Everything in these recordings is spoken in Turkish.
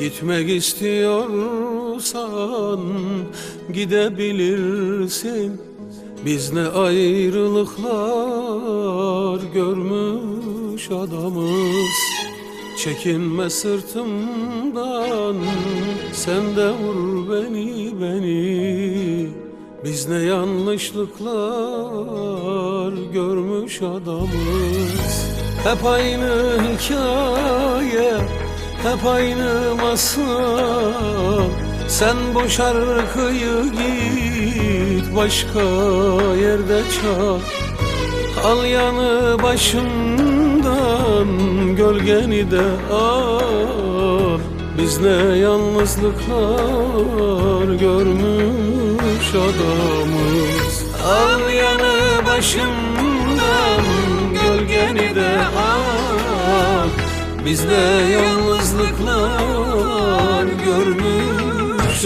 Gitmek istiyorsan gidebilirsin. Biz ne ayrılıklar görmüş adamız. Çekinme sırtımdan sen de vur beni beni. Biz ne yanlışlıklar görmüş adamız. Hep aynı hikaye hep aynı masal Sen bu şarkıyı git başka yerde çal. Al yanı başımdan gölgeni de al. Biz ne yalnızlıklar görmüş adamız. Al yanı başımdan Biz de yalnızlıklar görmüş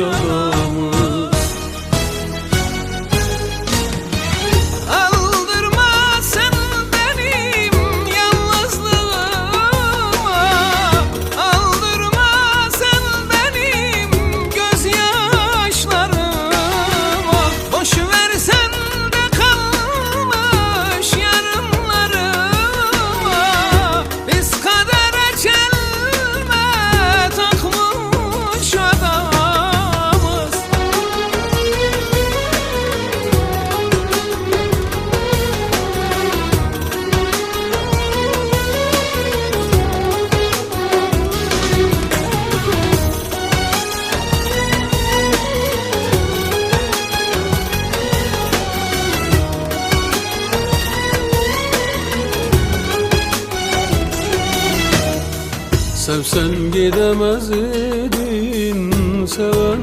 Sevsen gidemez idin Seven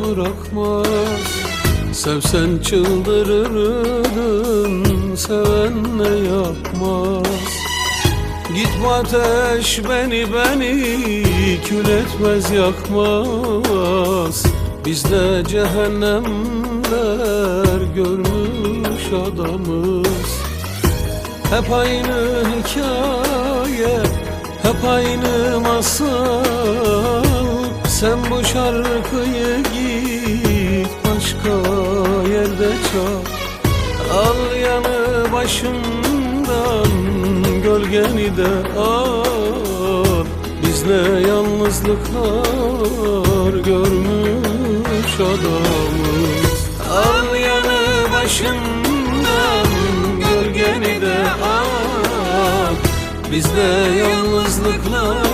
bırakmaz. Sevsen çıldırırdın Seven ne yapmaz. Gitme ateş beni beni Kül etmez yakmaz. Bizde cehennemler görmüş adamız. Hep aynı hikaye Hep aynı masal. Sen bu şarkıyı git Başka yerde çal. Al yanı başımdan Gölgeni de al Biz ne yalnızlıklar Görmüş adamız. Al yanı başımdan Bizde yalnızlıklar